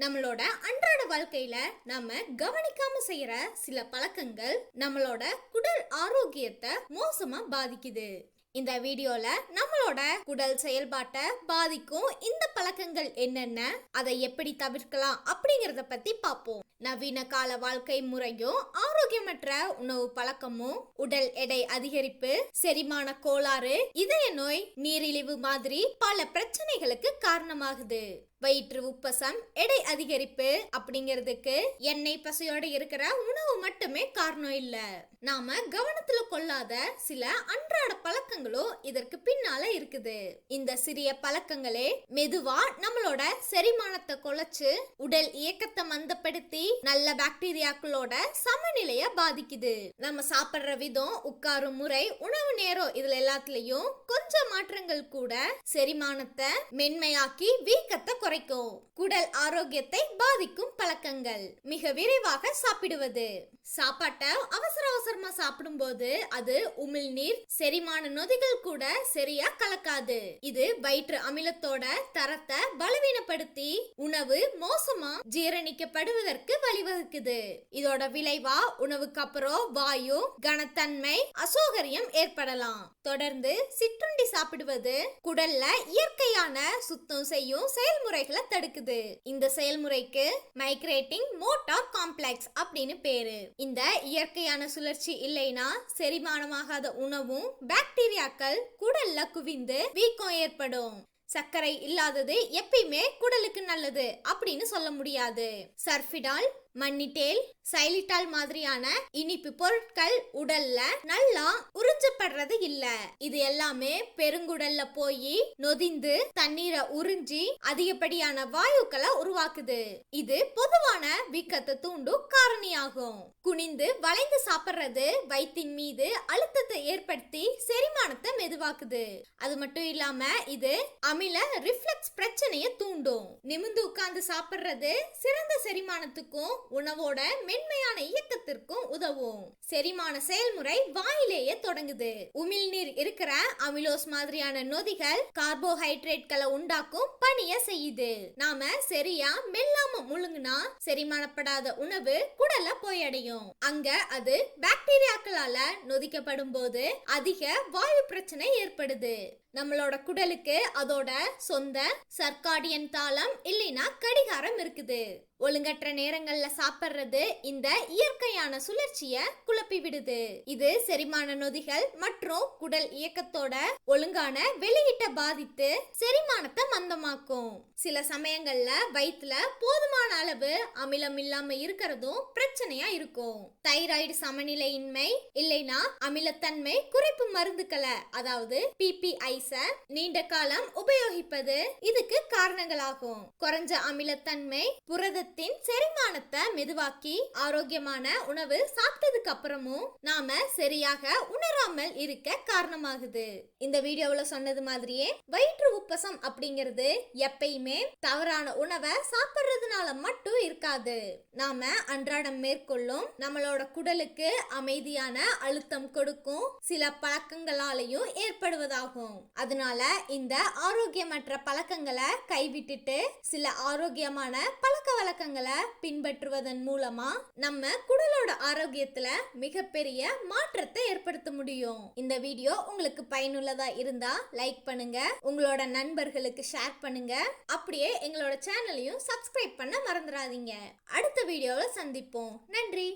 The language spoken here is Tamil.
நம்மளோட அன்றாட வாழ்க்கையில நம்ம கவனிக்காம செய்யற சில பழக்கங்கள் நம்மளோட குடல் ஆரோக்கியத்தை மோசமா பாதிக்குது. இந்த வீடியோல நம்மளோட குடல் செயல்பாட்டை பாதிக்கும் இந்த பழக்கங்கள் என்னென்ன அதை எப்படி தவிர்க்கலாம் அப்படிங்கறத பத்தி பார்ப்போம் நவீன கால வாழ்க்கை முறையும் ஆரோக்கியமற்ற உணவு பழக்கமும் உடல் எடை அதிகரிப்பு செரிமான கோளாறு இதய நோய் நீரிழிவு மாதிரி பல பிரச்சனைகளுக்கு காரணமாகுது. வயிற்று உப்பசம் எடை அதிகரிப்பு அப்படிங்கிறதுக்கு எண்ணெய் பசையோட இருக்கிற உணவு மட்டுமே காரணம் இல்ல. நாம கவனத்துல கொள்ளாத சில அன்றாட பழக்கங்களும் இதற்கு பின்னால இருக்குது. இந்த சிறிய பழக்கங்களே மெதுவா நம்மளோட செரிமானத்தை குலைச்சு உடல் இயக்கத்தை மந்தப்படுத்தி நல்ல பாக்டீரியாக்களோட சமநிலைய பாதிக்குது. நம்ம சாப்பிடுற விதம் உட்காரும் முறை உணவு நேரம் இதுல எல்லாத்துலயும் கொஞ்சம் மாற்றங்கள் கூட செரிமானத்தை மென்மையாக்கி வீக்கத்தை குறைக்கும். குடல் ஆரோக்கியத்தை பாதிக்கும் பழக்கங்கள் மிக விரைவாக சாப்பிடுவது. சாப்பாட்டை அவசர அவசரமா சாப்பிடும்போது அது உமிழ்நீர் செரிமான நொதிகள் கூட சரியா கலக்காது. இது வயிற்று அமிலத்தோட தரத்தை பலவீனப்படுத்தி உணவு மோசமா ஜீரணிக்கப்படுவதற்கு வழிவகுக்குது. இதோட விளைவா உணவுக்கு அப்புறம் வாயு கனத்தன்மை அசௌகரியம் ஏற்படலாம். தொடர்ந்து சிற்றுண்டி சாப்பிடுவது குடல்ல இயற்கையான சுத்தம் செய்யும் செயல்முறைகளை தடுக்குது. இந்த செயல்முறைக்கு மைக்ரேட்டிங் மோட்டார் காம்ப்ளெக்ஸ் அப்படின்னு பேரு. இந்த இயற்கையான சுழற்சி இல்லைனா செரிமானமாகாத உணவும் பாக்டீரியாக்கள் குடல்ல குவிந்து வீக்கம் ஏற்படும். சர்க்கரை இல்லாதது எப்பயுமே குடலுக்கு நல்லது அப்படின்னு சொல்ல முடியாது. சர்ஃபிடால் மன்னிட்டேல் சைலிட்டால் மாதிரியான இனிப்பு பொருட்கள் உடல்ல நல்லா உறிஞ்சப்படுறது இல்ல. இது எல்லாமே பெருங்குடல்ல போய் நொதிந்து தண்ணீரை உறிஞ்சி அதிகப்படியான வாயுக்களை உருவாக்குது. இது பொதுவான வீக்கத்தை தூண்டும் காரணியாகும். குனிந்து வளைந்து சாப்பிடுறது வயிற்றின் மீது அழுத்தத்தை ஏற்படுத்தி செரிமானத்தை மெதுவாக்குது. அது மட்டும் இல்லாம இது அமில ரிஃப்ளெக்ஸ் பிரச்சனையை தூண்டும். நிமிந்து உட்கார்ந்து சாப்பிடுறது சிறந்த செரிமானத்துக்கும் உணவோட மென்மையான இயக்கத்திற்கும் உதவும். செரிமான செயல்முறை வாயிலேயே தொடங்குது. உமிழ்நீர் இருக்கிற அமிலோஸ் மாதிரியான நொதிகள் கார்போஹைட்ரேட்களை உண்டாக்கும் பணிய செய்யுது. நாம சரியா மெல்லாம முழுங்குனா செரிமானப்படாத உணவு குடல போயடையும். அங்க அது பாக்டீரியாக்களால நொதிக்கப்படும் போது அதிக வாயு பிரச்சனை ஏற்படுது. நம்மளோட குடலுக்கு அதோட சொந்த சர்க்காடியன் தாளம் இல்லைனா கடிகாரம் இருக்குது. ஒழுங்கற்ற நேரங்கள்ல சாப்பிடுறது இந்த இயற்கையான சுழற்சிய குழப்பி விடுது. இது செரிமான நொதிகள் மற்றும் குடல் இயக்கத்தோட ஒழுங்கான வெளியிட்ட பாதித்து செரிமானத்தை மந்தமாக்கும். சில சமயங்கள்ல வயிற்றுல போதுமான அளவு அமிலம் இல்லாம இருக்கிறதும் பிரச்சனையா இருக்கும். தைராய்டு சமநிலையின்மை இல்லைனா அமிலத்தன்மை குறைப்பு மருந்துக்களை அதாவது பிபிஐ ஐஸ நீண்ட காலம் உபயோகிப்பது இதுக்கு காரணங்களாகும். குறைஞ்ச அமிலத்தன்மை புரதத்தின் செரிமானத்தை மெதுவாக்கி ஆரோக்கியமான உணவு சாப்பிட்டதுக்கு அப்புறமும் நாம சரியாக உணவு உணராமல் இருக்க காரணமாகுது. இந்த வீடியோவுல சொன்னது மாதிரியே வயிற்று உப்பசம் அப்படிங்கிறது எப்பயுமே தவறான உணவை சாப்பிடுறதுனால மட்டும் இருக்காது. நாம அன்றாடம் மேற்கொள்ளும் நம்மளோட குடலுக்கு அமைதியான அழுத்தம் கொடுக்கும் சில பழக்கங்களாலையும் ஏற்படுவதாகும். அதனால இந்த ஆரோக்கியமற்ற பழக்கங்களை கைவிட்டுட்டு சில ஆரோக்கியமான பழக்க வழக்கங்களை பின்பற்றுவதன் மூலமா நம்ம குடலோட ஆரோக்கியத்துல மிகப்பெரிய மாற்றத்தை ஏற்படுத்த முடியும். முடியும். இந்த வீடியோ உங்களுக்கு பயனுள்ளதா இருந்தா லைக் பண்ணுங்க. உங்களோட நண்பர்களுக்கு ஷேர் பண்ணுங்க. அப்படியே எங்களோட சேனலையும் சப்ஸ்கிரைப் பண்ண மறந்துடாதீங்க அடுத்த வீடியோவில் சந்திப்போம். நன்றி.